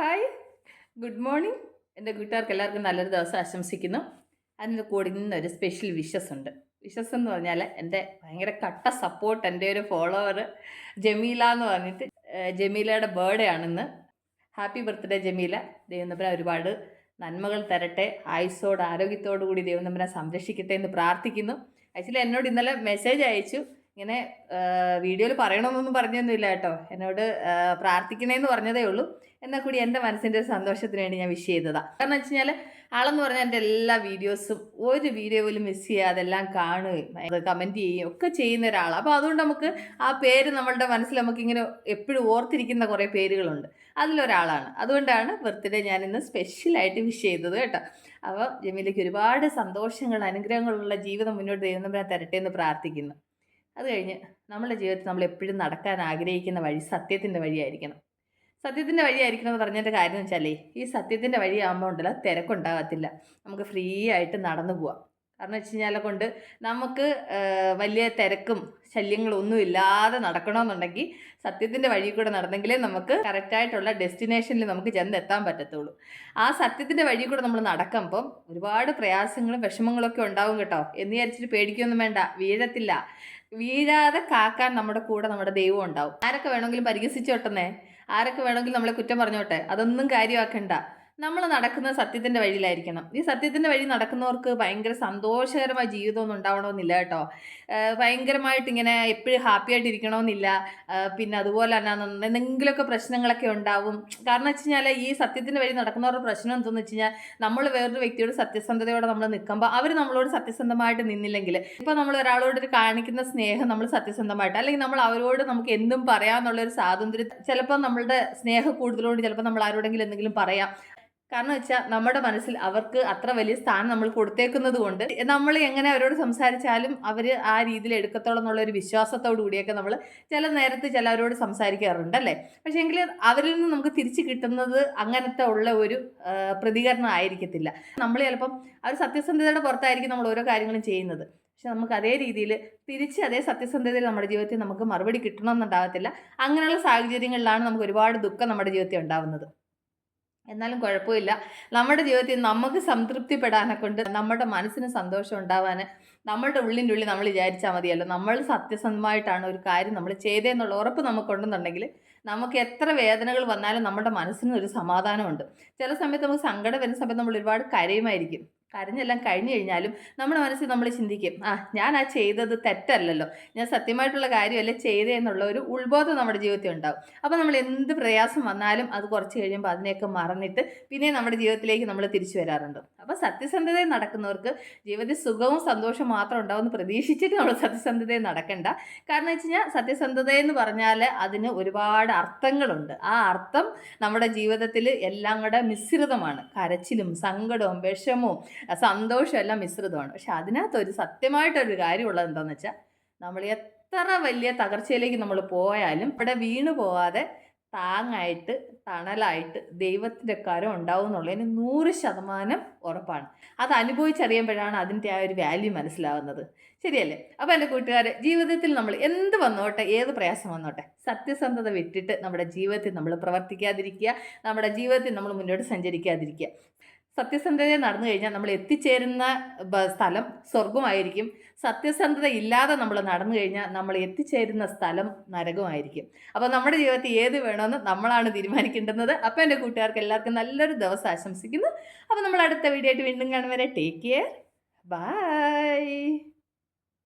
Hi good morning എന്റെ കൂട്ടുകാർക്ക് എല്ലാവർക്കും നല്ലൊരു ദിവസം ആശംസിക്കുന്നു. അതിന്റെ കൂടെ ഒരു സ്പെഷ്യൽ വിഷസ് ഉണ്ട്. വിഷസ് എന്ന് പറഞ്ഞാൽ എന്റെ ഭയങ്കര കട്ട സപ്പോർട്ട് എന്റെ ഒരു ഫോളോവർ ജമീല എന്ന് പറഞ്ഞിട്ട് ജമീലയുടെ ബർത്ത്ഡേ ആണെന്ന് ഹാപ്പി ബർത്ത്ഡേ ജമീല. ദൈവം ഒരുപാട് നന്മകൾ തരട്ടെ. ആയുസോട് ആരോഗ്യത്തോടു കൂടി ദൈവം തമ്പുരാൻ സംരക്ഷിക്കട്ടെ എന്ന് പ്രാർത്ഥിക്കുന്നു. ആക്ച്വലി എന്നോട് ഇന്നലെ മെസ്സേജ് അയച്ചു. ഇങ്ങനെ വീഡിയോയിൽ പറയണമെന്നൊന്നും പറഞ്ഞൊന്നുമില്ല കേട്ടോ. എന്നോട് പ്രാർത്ഥിക്കണേന്ന് പറഞ്ഞതേ ഉള്ളൂ. എന്നാൽ കൂടി എന്റെ മനസ്സിന്റെ ഒരു സന്തോഷത്തിന് വേണ്ടി ഞാൻ വിഷ് ചെയ്തതാണ് കാരണം വെച്ച് കഴിഞ്ഞാൽ ആളെന്ന് പറഞ്ഞാൽ എന്റെ എല്ലാ വീഡിയോസും ഒരു വീഡിയോ പോലും മിസ് ചെയ്യാതെ അതെല്ലാം കാണുകയും കമന്റ് ചെയ്യുകയും ഒക്കെ ചെയ്യുന്ന ഒരാളാണ് അപ്പോൾ അതുകൊണ്ട് നമുക്ക് ആ പേര് നമ്മളുടെ മനസ്സിൽ നമുക്കിങ്ങനെ എപ്പോഴും ഓർത്തിരിക്കുന്ന കുറേ പേരുകളുണ്ട്. അതിലൊരാളാണ്. അതുകൊണ്ടാണ് ബർത്ത്ഡേ ഞാൻ ഇന്ന് സ്പെഷ്യലായിട്ട് വിഷ് ചെയ്തത് കേട്ടോ. അപ്പോൾ ജമീലയ്ക്ക് ഒരുപാട് സന്തോഷങ്ങൾ അനുഗ്രഹങ്ങളുള്ള ജീവിതം മുന്നോട്ട് ദൈവം തരട്ടെ എന്ന് പ്രാർത്ഥിക്കുന്നു. അത് കഴിഞ്ഞ് നമ്മുടെ ജീവിതത്തിൽ നമ്മൾ എപ്പോഴും നടക്കാൻ ആഗ്രഹിക്കുന്ന വഴി സത്യത്തിന്റെ വഴിയായിരിക്കണം. സത്യത്തിന്റെ വഴിയായിരിക്കണം എന്ന് പറഞ്ഞതിന്റെ കാര്യം എന്ന് വെച്ചാലേ ഈ സത്യത്തിന്റെ വഴിയാകുമ്പോൾ ഉണ്ടല്ലോ തിരക്കുണ്ടാകത്തില്ല. നമുക്ക് ഫ്രീ ആയിട്ട് നടന്നു പോവാം. കാരണം വെച്ച് കഴിഞ്ഞാൽ കൊണ്ട് നമുക്ക് വലിയ തിരക്കും ശല്യങ്ങളും ഒന്നും ഇല്ലാതെ നടക്കണമെന്നുണ്ടെങ്കിൽ സത്യത്തിന്റെ വഴി കൂടെ നടന്നെങ്കിലേ നമുക്ക് കറക്റ്റായിട്ടുള്ള ഡെസ്റ്റിനേഷനിൽ നമുക്ക് ചെന്നെത്താൻ പറ്റത്തുള്ളൂ. ആ സത്യത്തിന്റെ വഴി കൂടെ നമ്മൾ നടക്കുമ്പം ഒരുപാട് പ്രയാസങ്ങളും വിഷമങ്ങളൊക്കെ ഉണ്ടാവും കേട്ടോ. എന്ന് വിചാരിച്ചിട്ട് പേടിക്കൊന്നും വേണ്ട. വീഴത്തില്ല. വീഴാതെ കാക്കാൻ നമ്മുടെ കൂടെ നമ്മുടെ ദൈവം ഉണ്ടാവും. ആരൊക്കെ വേണമെങ്കിലും പരിഹസിച്ചോട്ടെന്നേ? ആരൊക്കെ വേണമെങ്കിലും നമ്മളെ കുറ്റം പറഞ്ഞോട്ടെ? അതൊന്നും കാര്യമാക്കണ്ട. നമ്മൾ നടക്കുന്നത് സത്യത്തിന്റെ വഴിയിലായിരിക്കണം. ഈ സത്യത്തിന്റെ വഴി നടക്കുന്നവർക്ക് ഭയങ്കര സന്തോഷകരമായ ജീവിതമൊന്നും ഉണ്ടാവണമെന്നില്ല കേട്ടോ. ഭയങ്കരമായിട്ട് ഇങ്ങനെ എപ്പോഴും ഹാപ്പി ആയിട്ട് ഇരിക്കണമെന്നില്ല. പിന്നെ അതുപോലെ തന്നെ എന്തെങ്കിലുമൊക്കെ പ്രശ്നങ്ങളൊക്കെ ഉണ്ടാവും. കാരണം വെച്ച് കഴിഞ്ഞാൽ ഈ സത്യത്തിന്റെ വഴി നടക്കുന്നവരുടെ പ്രശ്നം എന്തെന്ന് വെച്ച് കഴിഞ്ഞാൽ നമ്മൾ വേറൊരു വ്യക്തിയോട് സത്യസന്ധതയോടെ നമ്മൾ നിൽക്കുമ്പോൾ അവർ നമ്മളോട് സത്യസന്ധമായിട്ട് നിന്നില്ലെങ്കിൽ ഇപ്പോൾ നമ്മൾ ഒരാളോട് ഒരു കാണിക്കുന്ന സ്നേഹം നമ്മൾ സത്യസന്ധമായിട്ട് അല്ലെങ്കിൽ നമ്മൾ അവരോട് നമുക്ക് എന്തും പറയാമെന്നുള്ളൊരു സ്വാതന്ത്ര്യം ചിലപ്പോൾ നമ്മളുടെ സ്നേഹം കൂടുതലുകൊണ്ട് ചിലപ്പോൾ നമ്മൾ ആരോടെങ്കിലും എന്തെങ്കിലും പറയാം. കാരണം വെച്ചാൽ നമ്മുടെ മനസ്സിൽ അവർക്ക് അത്ര വലിയ സ്ഥാനം നമ്മൾ കൊടുത്തേക്കുന്നത് കൊണ്ട് നമ്മൾ എങ്ങനെ അവരോട് സംസാരിച്ചാലും അവർ ആ രീതിയിൽ എടുക്കത്തോളം എന്നുള്ള ഒരു വിശ്വാസത്തോടു കൂടിയൊക്കെ നമ്മൾ ചില നേരത്ത് ചിലവരോട് സംസാരിക്കാറുണ്ട് അല്ലേ? പക്ഷേ എങ്കിൽ അവരിൽ നിന്ന് നമുക്ക് തിരിച്ചു കിട്ടുന്നത് അങ്ങനത്തെ ഉള്ള ഒരു പ്രതികരണം ആയിരിക്കത്തില്ല. നമ്മൾ ചിലപ്പം അവർ സത്യസന്ധതയുടെ പുറത്തായിരിക്കും നമ്മൾ ഓരോ കാര്യങ്ങളും ചെയ്യുന്നത്. പക്ഷെ നമുക്ക് അതേ രീതിയിൽ തിരിച്ച് അതേ സത്യസന്ധതയിൽ നമ്മുടെ ജീവിതത്തിൽ നമുക്ക് മറുപടി കിട്ടണമെന്നുണ്ടാകത്തില്ല അങ്ങനെയുള്ള സാഹചര്യങ്ങളിലാണ് നമുക്ക് ഒരുപാട് ദുഃഖം നമ്മുടെ ജീവിതത്തിൽ ഉണ്ടാവുന്നത്. എന്നാലും കുഴപ്പമില്ല. നമ്മുടെ ജീവിതത്തിൽ നമുക്ക് സംതൃപ്തിപ്പെടാനെ കൊണ്ട് നമ്മുടെ മനസ്സിന് സന്തോഷം ഉണ്ടാവാൻ നമ്മളുടെ ഉള്ളിന്റെ ഉള്ളിൽ നമ്മൾ വിചാരിച്ചാൽ മതിയല്ലോ. നമ്മൾ സത്യസന്ധമായിട്ടാണ് ഒരു കാര്യം നമ്മൾ ചെയ്തതെന്നുള്ള ഉറപ്പ് നമുക്കുണ്ടെന്നുണ്ടെങ്കിൽ നമുക്ക് എത്ര വേദനകൾ വന്നാലും നമ്മുടെ മനസ്സിന് ഒരു സമാധാനമുണ്ട്. ചില സമയത്ത് നമുക്ക് സങ്കടം വരുന്ന സമയത്ത് നമ്മൾ ഒരുപാട് കരയുമായിരിക്കും. കരഞ്ഞെല്ലാം കഴിഞ്ഞു കഴിഞ്ഞാലും നമ്മുടെ മനസ്സിൽ നമ്മൾ ചിന്തിക്കും ആ ഞാൻ ആ ചെയ്തത് തെറ്റല്ലല്ലോ. ഞാൻ സത്യമായിട്ടുള്ള കാര്യമല്ല ചെയ്തേ എന്നുള്ള ഒരു ഉത്ബോധം നമ്മുടെ ജീവിതത്തിൽ ഉണ്ടാവും. അപ്പോൾ നമ്മൾ എന്ത് പ്രയാസം വന്നാലും അത് കുറച്ച് കഴിയുമ്പോൾ അതിനെയൊക്കെ മറന്നിട്ട് പിന്നെ നമ്മുടെ ജീവിതത്തിലേക്ക് നമ്മൾ തിരിച്ചു വരാറുണ്ട്. അപ്പോൾ സത്യസന്ധതയിൽ നടക്കുന്നവർക്ക് ജീവിതത്തിൽ സുഖവും സന്തോഷവും മാത്രം ഉണ്ടാവുമെന്ന് പ്രതീക്ഷിച്ചിട്ട് നമ്മൾ സത്യസന്ധതയിൽ നടക്കണ്ട. കാരണം വെച്ച് കഴിഞ്ഞാൽ സത്യസന്ധത എന്ന് പറഞ്ഞാൽ അതിന് ഒരുപാട് അർത്ഥങ്ങളുണ്ട്. ആ അർത്ഥം നമ്മുടെ ജീവിതത്തിൽ എല്ലാം കൂടെ മിശ്രിതമാണ്. കരച്ചിലും സങ്കടവും വിഷമവും സന്തോഷവും എല്ലാം മിശ്രിതമാണ്. പക്ഷെ അതിനകത്തൊരു സത്യമായിട്ടൊരു കാര്യമുള്ളത് എന്താണെന്ന് വെച്ചാൽ നമ്മൾ എത്ര വലിയ തകർച്ചയിലേക്ക് നമ്മൾ പോയാലും ഇവിടെ വീണു പോവാതെ താങ്ങായിട്ട് തണലായിട്ട് ദൈവത്തിന്റെ കരം ഉണ്ടാവും എന്നുള്ളതിന് നൂറ് ശതമാനം ഉറപ്പാണ്. അത് അനുഭവിച്ചറിയുമ്പോഴാണ് അതിന്റെ ആ ഒരു വാല്യൂ മനസ്സിലാവുന്നത്. ശരിയല്ലേ? അപ്പോൾ എന്റെ കൂട്ടുകാരെ ജീവിതത്തിൽ നമ്മൾ എന്ത് വന്നോട്ടെ ഏത് പ്രയാസം വന്നോട്ടെ സത്യസന്ധത വിട്ടിട്ട് നമ്മുടെ ജീവിതത്തിൽ നമ്മൾ പ്രവർത്തിക്കാതിരിക്കുക നമ്മുടെ ജീവിതത്തിൽ നമ്മൾ മുന്നോട്ട് സഞ്ചരിക്കാതിരിക്കുക. സത്യസന്ധതയിൽ നടന്നു കഴിഞ്ഞാൽ നമ്മൾ എത്തിച്ചേരുന്ന സ്ഥലം സ്വർഗമായിരിക്കും സത്യസന്ധത ഇല്ലാതെ നമ്മൾ നടന്നു കഴിഞ്ഞാൽ നമ്മൾ എത്തിച്ചേരുന്ന സ്ഥലം നരകമായിരിക്കും. അപ്പോൾ നമ്മുടെ ജീവിതത്തിൽ ഏത് വേണമെന്ന് നമ്മളാണ് തീരുമാനിക്കേണ്ടുന്നത്. അപ്പോൾ എന്റെ കൂട്ടുകാർക്ക് എല്ലാവർക്കും നല്ലൊരു ദിവസം ആശംസിക്കുന്നു. അപ്പോൾ നമ്മൾ അടുത്ത വീഡിയോ ആയിട്ട് വീണ്ടും കാണും വരെ. Take care bye